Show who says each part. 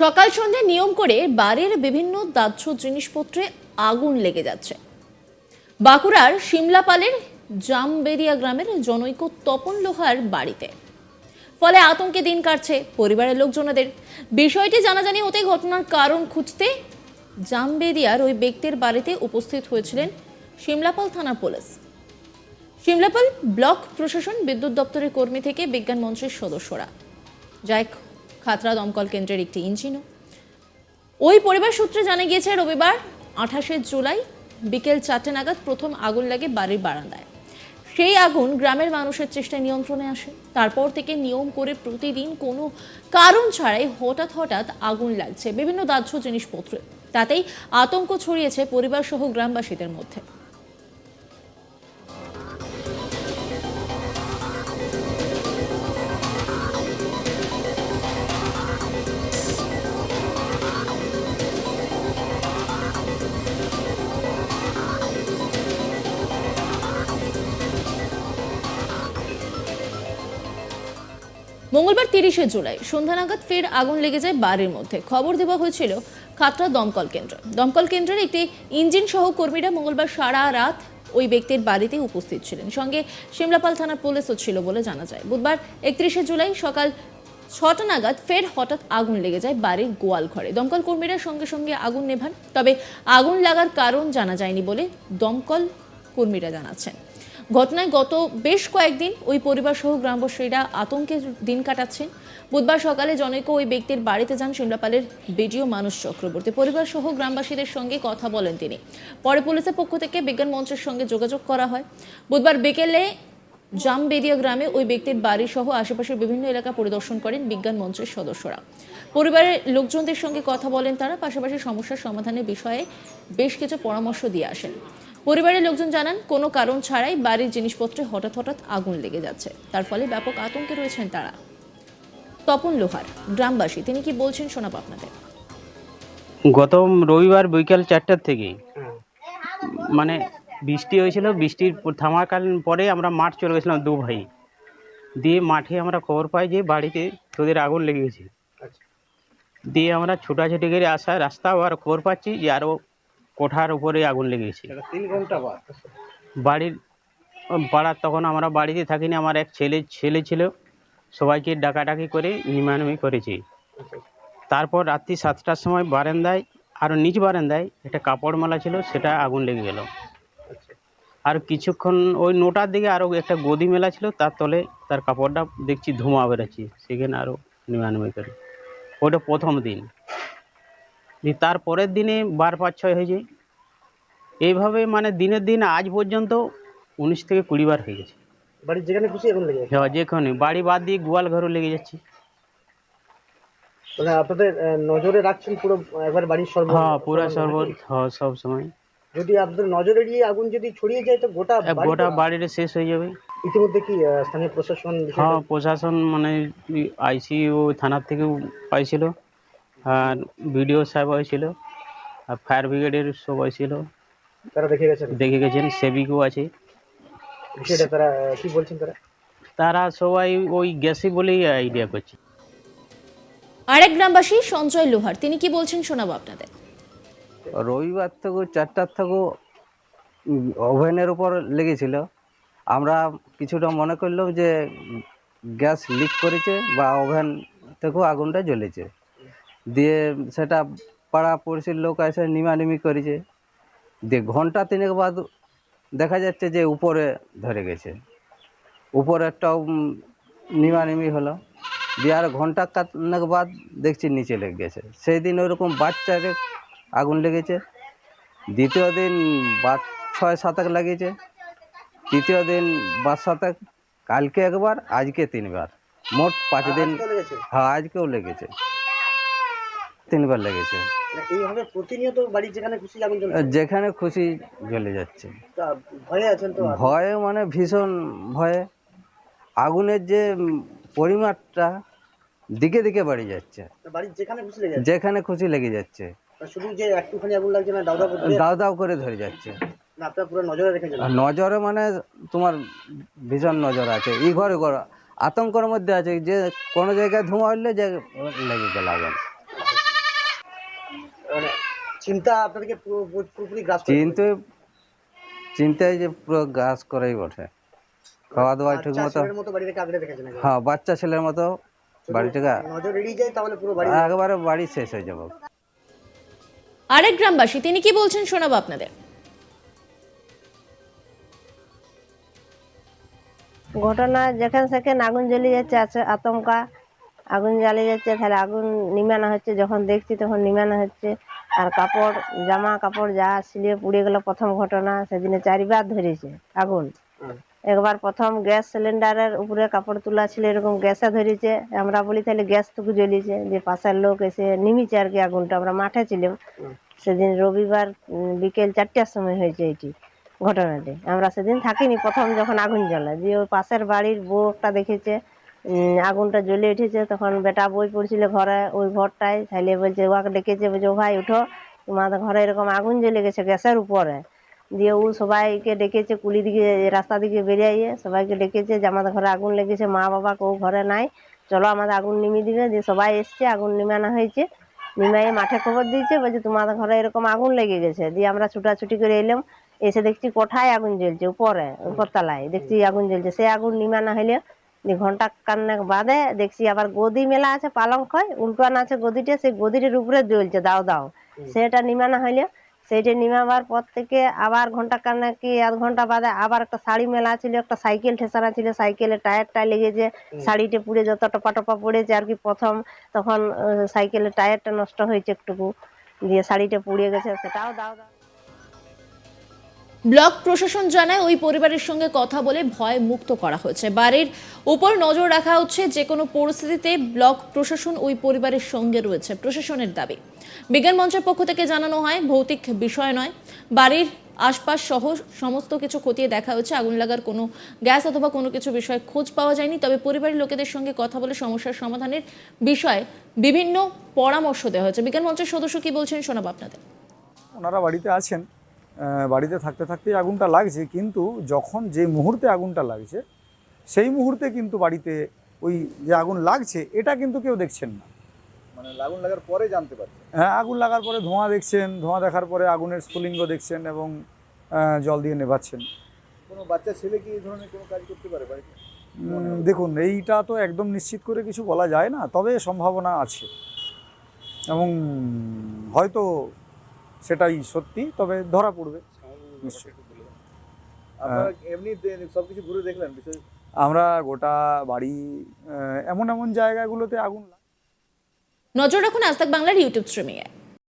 Speaker 1: সকাল সন্ধে নিয়ম করে বাড়ির বিভিন্ন দাহ্য জিনিসপত্রে আগুন লেগে যাচ্ছে। বাঁকুড়ার সিমলাপালের জামবেরিয়া গ্রামের জনৈক তপন লোহার বাড়িতে। ফলে আতঙ্কে দিন কাটছে পরিবারের লোকজনদের। বিষয়টি জানাজানি হতে ঘটনার কারণ খুঁজতে জামবেরিয়ার ওই ব্যক্তির বাড়িতে উপস্থিত হয়েছিলেন সিমলাপাল থানার পুলিশ। সিমলাপাল ব্লক প্রশাসন, বিদ্যুৎ দপ্তরের কর্মী থেকে বিজ্ঞান মঞ্চের সদস্যরা। যা খাতড়া দমকল কেন্দ্রের একটি ইঞ্জিনও। ওই পরিবার সূত্রে জানা গিয়েছে, রবিবার আঠাশে জুলাই বিকেল চারটে নাগাদ প্রথম আগুন লাগে বাড়ির বারান্দায়। সেই আগুন গ্রামের মানুষের চেষ্টায় নিয়ন্ত্রণে আসে। তারপর থেকে নিয়ম করে প্রতিদিন কোনো কারণ ছাড়াই হঠাৎ হঠাৎ আগুন লাগছে। বিভিন্ন দাহ্য জিনিসপত্রে। তাতেই আতঙ্ক ছড়িয়েছে পরিবার সহ গ্রামবাসীদের মধ্যে। মঙ্গলবার তিরিশে জুলাই সন্ধ্যা নাগাদ ফের আগুন লেগে যায় বাড়ির মধ্যে। খবর দেওয়া হয়েছিল খাতড়া দমকল কেন্দ্র। দমকল কেন্দ্রের একটি ইঞ্জিন সহ কর্মীরা মঙ্গলবার সারা রাত ওই ব্যক্তির বাড়িতে উপস্থিত ছিলেন। সঙ্গে সিমলাপাল থানার পুলিশও ছিল বলে জানা যায়। বুধবার একত্রিশে জুলাই সকাল ছটা নাগাদ ফের হঠাৎ আগুন লেগে যায় বাড়ির গোয়াল ঘরে। দমকল কর্মীরা সঙ্গে সঙ্গে আগুন নেভান, তবে আগুন লাগার কারণ জানা যায়নি বলে দমকল কর্মীরা জানাচ্ছেন। ঘটনায় গত বেশ কয়েকদিন ওই পরিবার সহ গ্রামবাসীরা আতঙ্কে দিন কাটাচ্ছেন। বুধবার সকালে জনৈক ওই ব্যক্তির বাড়িতে যান সিমলাপালের বিডিও মানুষ চক্রবর্তী। পরিবার সহ গ্রামবাসীদের সঙ্গে কথা বলেন তিনি। পরে পুলিশের পক্ষ থেকে বিজ্ঞান মঞ্চের সঙ্গে যোগাযোগ করা হয়। বুধবার বিকেলে জামবেদিয়া গ্রামে ওই ব্যক্তির বাড়ি সহ আশেপাশের বিভিন্ন এলাকা পরিদর্শন করেন বিজ্ঞান মঞ্চের সদস্যরা। পরিবারের লোকজনদের সঙ্গে কথা বলেন তারা, পাশাপাশি সমস্যার সমাধানের বিষয়ে বেশ কিছু পরামর্শ দিয়ে আসেন। পরিবারের লোকজন জানান কোনো কারণ ছাড়াই বাড়ির জিনিসপত্রে হঠাৎ হঠাৎ আগুন লেগে যাচ্ছে। তার ফলে ব্যাপক আতঙ্কে রয়েছেন তারা। তপন লোহার গ্রামবাসী। তিনি কি বলছেন শোনাব আপনাদের?
Speaker 2: গত রবিবার বিকাল চারটার থেকে মানে বৃষ্টি হয়েছিল বৃষ্টির থামাকালীন পরে আমরা মাঠ চলে গেছিলাম দু ভাই। দিয়ে মাঠে আমরা খবর পাই যে বাড়িতে তোদের আগুন লেগে গেছে দিয়ে আমরা ছোটাছুটি করে আসা রাস্তা আর খবর পাচ্ছি যে আরও কোঠার উপরে আগুন লেগে গেছে
Speaker 3: তিন ঘণ্টা বাদ।
Speaker 2: বাড়ির পাড়ার তখন আমরা বাড়িতে থাকিনি আমার এক ছেলে ছেলে ছিল। সবাইকে ডাকাডাকি করে নিমানমি করেছি। তারপর রাত্রি সাতটার সময় বারান্দায় আরও নিচ বারান্দায় একটা কাপড় মেলা ছিল সেটা আগুন লেগে গেল। আর কিছুক্ষণ ওই নোটার দিকে আরও একটা গদি মেলা ছিল তার তলে তার কাপড়টা দেখছি ধোঁয়া বেরোচ্ছে সেখানে আরও নিমানমি করে। ওটা প্রথম দিন। দিয়ে তার পরের দিনে বার পাঁচ ছয় হয়েছে। এইভাবে মানে দিনের দিন আজ পর্যন্ত উনিশ থেকে কুড়ি বার হয়ে গেছে।
Speaker 3: বাড়ির যেখানে খুশি এখন লেগে
Speaker 2: হ্যাঁ যেখানে। বাড়ি বাদ দিয়ে গোয়াল ঘরও লেগে যাচ্ছে।
Speaker 3: মানে আপনাদের নজরে রাখছেন পুরো একবার বাড়ির সর্ব
Speaker 2: হ্যাঁ পুরা
Speaker 3: সর্ব-
Speaker 2: হ্যাঁ সব সময়।
Speaker 3: যদি আপনাদের নজরে এড়িয়ে আগুন যদি ছড়িয়ে যায় তো গোটা
Speaker 2: গোটা
Speaker 3: তো-
Speaker 2: বাড়ির শেষ হয়ে যাবে।
Speaker 3: ইতিমধ্যে কি স্থানীয় প্রশাসন
Speaker 2: হ্যাঁ প্রশাসন মানে আইসি ও থানার থেকেও পাইছিল। আর বিডিও সাহেব হয়েছিল আর ফায়ার ব্রিগেডের সব হয়েছিল।
Speaker 3: তারা দেখে গেছেন?
Speaker 2: দেখে গেছেন সেবিকও আছে।
Speaker 3: বিষয়টা তারা কি বলছেন তারা?
Speaker 2: তারা সবাই ওই গ্যাসে বলেই আইডিয়া করছে।
Speaker 1: আরেক গ্রামবাসী সঞ্জয় লোহার তিনি কি বলছেন শোনাবো আপনাদের?
Speaker 4: রবিবার থেকে চারটার থেকে ওভেনের উপর লেগেছিল। আমরা কিছুটা মনে করলাম যে গ্যাস লিক করেছে বা ওভেন থেকেও আগুনটা জ্বলেছে। দিয়ে সেটা পাড়া পড়শির লোক এসে নিমানিমি করেছে। দিয়ে ঘণ্টা তিনেক বাদ দেখা যাচ্ছে যে উপরে ধরে গেছে। উপরেরটাও নিমানিমি হলো। দিয়ে আর ঘণ্টা কানেক বাদ দেখছি নিচে লেগে গেছে। সেই দিন ওইরকম বাচ্চাকে আগুন লেগেছে। দ্বিতীয় দিন বাদ ছয় সাতাক লাগিয়েছে। তৃতীয় দিন বাদ সাতাক কালকে একবার আজকে তিনবার। মোট পাঁচ দিন হ্যাঁ আজকেও লেগেছে। তিনবার লেগেছে।
Speaker 3: মানে এইভাবে প্রতিনিয়ত বাড়ির যেখানে খুশি আগুন জ্বলছে
Speaker 4: যেখানে খুশি জ্বলে যাচ্ছে।
Speaker 3: তা ভয়ে আছেন তো
Speaker 4: ভয়ে মানে ভীষণ ভয়ে। আগুনের যে পরিমাণটা দিকে দিকে বাড়ি যাচ্ছে।
Speaker 3: বাড়ির যেখানে খুশি লেগে যাচ্ছে?
Speaker 4: যেখানে খুশি লেগে যাচ্ছে।
Speaker 3: শুধু যে একটুখানি আগুন লাগছে না দাউদা করতে
Speaker 4: দাও দাও করে ধরে যাচ্ছে।
Speaker 3: না আপনারা পুরো নজরে রেখেছেন
Speaker 4: নজরে মানে তোমার ভীষণ নজর আছে। ই ঘরে ঘরে আতঙ্কের মধ্যে আছে যে কোনো জায়গায় ধোঁয়া উঠলে যে লেগে গেল আগুন।
Speaker 3: মানে চিন্তা আপনাদেরকে পুরো- পুরো- পুরোপুরি গ্রাস করে
Speaker 4: চিনতে চিন্তায় যে পুরো গাছ করেই বটে। খাওয়া দাওয়া ঠিক
Speaker 3: বাচ্চা
Speaker 4: মতো
Speaker 3: ছেলের মতো বাড়ি থেকে আগলে রেখেছেন একদম।
Speaker 4: হ্যাঁ বাচ্চা ছেলের মতো বাড়ি থেকে
Speaker 3: নজর এড়িয়ে যায় তাহলে পুরো বাড়ি
Speaker 4: একেবারে বাড়ি শেষ হয়ে যাব।
Speaker 1: আরেক গ্রামবাসী তিনি কি বলছেন শোনাবো আপনাদের?
Speaker 5: ঘটনা যেখানে সেখানে আগুন জ্বলে যাচ্ছে আছে আতঙ্কা। আগুন জ্বালিয়ে যাচ্ছে তাহলে আগুন নিমানো হচ্ছে যখন দেখছি তখন নিমানো হচ্ছে। আর কাপড় জামা কাপড় যা সিলিয়ে পুড়ে গেল প্রথম ঘটনা সেদিনে চারিবার ধরেছে আগুন। একবার প্রথম গ্যাস সিলিন্ডারের উপরে কাপড় তোলা ছিল এরকম গ্যাসে ধরেছে। আমরা বলি তাহলে গ্যাস টুকু জ্বলিয়েছে যে পাশের লোক এসে নিমিছে আর কি আগুনটা আমরা মাঠে ছিলাম। সেদিন রবিবার বিকেল চারটার সময় হয়েছে এটি ঘটনাটি। আমরা সেদিন থাকিনি প্রথম যখন আগুন জ্বলে দিয়ে ওই পাশের বাড়ির বউ একটা দেখেছে আগুনটা জ্বলে উঠেছে, তখন বেটা বই পড়ছিল ঘরে, ওই ঘরটায়। তাইলে বলছে ওকে ডেকেছে, বলছে, ও ভাই, উঠো। তোমাদের ঘরে এরকম আগুন জ্বলে গেছে গ্যাসের উপরে। দিয়ে ও সবাইকে ডেকেছে কুলি দিকে, রাস্তা দিকে বেরিয়ে, সবাইকে ডেকেছে যে আমাদের ঘরে আগুন লেগেছে, মা বাবা কেউ ঘরে নাই। চলো আমাদের আগুন নিমিয়ে দিবে। দিয়ে সবাই এসছে, আগুন নিমানো হয়েছে। নিমাইয়ে মাঠে খবর দিয়েছে, বলছে, তোমাদের ঘরে এরকম আগুন লেগে গেছে। দিয়ে আমরা ছুটাছুটি করে এলাম। এসে দেখছি কোঠায় আগুন জ্বলছে, উপরে, উপরতলায়। দেখছি আগুন জ্বলছে। সে আগুন নিমানো হইলে ঘণ্টা কান্নেক বাদে দেখছি আবার গদি মেলা আছে পালঙ্ক উল্টানো আছে গদিটা সেই গদিটার উপরে জ্বলছে দাও দাও। সেটা নিমানো হইলে সেইটা নিমাবার পর থেকে আবার ঘণ্টা কান্না কি আধ ঘণ্টা বাদে আবার একটা শাড়ি মেলা ছিল একটা সাইকেল ঠেসানা ছিল সাইকেলের টায়ারটা লেগেছে শাড়িটা পুড়ে যত টপা টপা পড়েছে আর কি প্রথম তখন সাইকেলের টায়ারটা নষ্ট হয়েছে একটুকু দিয়ে শাড়িটা পুড়ে গেছে সেটাও দাও দাও।
Speaker 1: ব্লক প্রশাসন জানায় ওই পরিবারের সঙ্গে কথা বলে ভয় মুক্ত করা হয়েছে। বাড়ির উপর নজর রাখা হচ্ছে যে কোনো পরিস্থিতিতে ব্লক প্রশাসন ওই পরিবারের সঙ্গে রয়েছে, প্রশাসনের দাবি। বিজ্ঞান মঞ্চের পক্ষ থেকে জানানো হয়, ভৌতিক বিষয় নয়। বাড়ির আশপাশ সহ সমস্ত কিছু খতিয়ে দেখা হচ্ছে আগুন লাগার কোনো গ্যাস অথবা কোনো কিছু বিষয়ে খোঁজ পাওয়া যায়নি। তবে পরিবারের লোকেদের সঙ্গে কথা বলে সমস্যার সমাধানের বিষয়ে বিভিন্ন পরামর্শ দেওয়া হয়েছে। বিজ্ঞান মঞ্চের সদস্য কি বলছেন শোনাবো আপনাদের।
Speaker 6: ওনারা বাড়িতে আছেন। বাড়িতে থাকতে থাকতেই আগুনটা লাগছে কিন্তু যখন যে মুহূর্তে আগুনটা লাগছে সেই মুহূর্তে কিন্তু বাড়িতে ওই যে আগুন লাগছে এটা কিন্তু কেউ দেখছেন না।
Speaker 7: মানে আগুন লাগার পরে জানতে পারছে
Speaker 6: হ্যাঁ আগুন লাগার পরে ধোঁয়া দেখছেন ধোঁয়া দেখার পরে আগুনের স্ফুলিঙ্গ দেখছেন এবং জল দিয়ে নেভাচ্ছেন।
Speaker 7: কোনো বাচ্চা ছেলে কি এই ধরনের কোনো কাজ করতে পারে বাড়িতে?
Speaker 6: দেখুন এইটা তো একদম নিশ্চিত করে কিছু বলা যায় না তবে সম্ভাবনা আছে। এবং হয়তো সেটাই সত্যি তবে ধরা পড়বে। নিশ্চয়ই।
Speaker 7: আপনারা এমনি সব কিছু ঘুরে দেখলেন বিশেষ?
Speaker 6: আমরা গোটা বাড়ি এমন এমন জায়গাগুলোতে আগুন লাগ-
Speaker 1: নজর রাখুন আজ বাংলার ইউটিউব স্ট্রিমিংয়ে।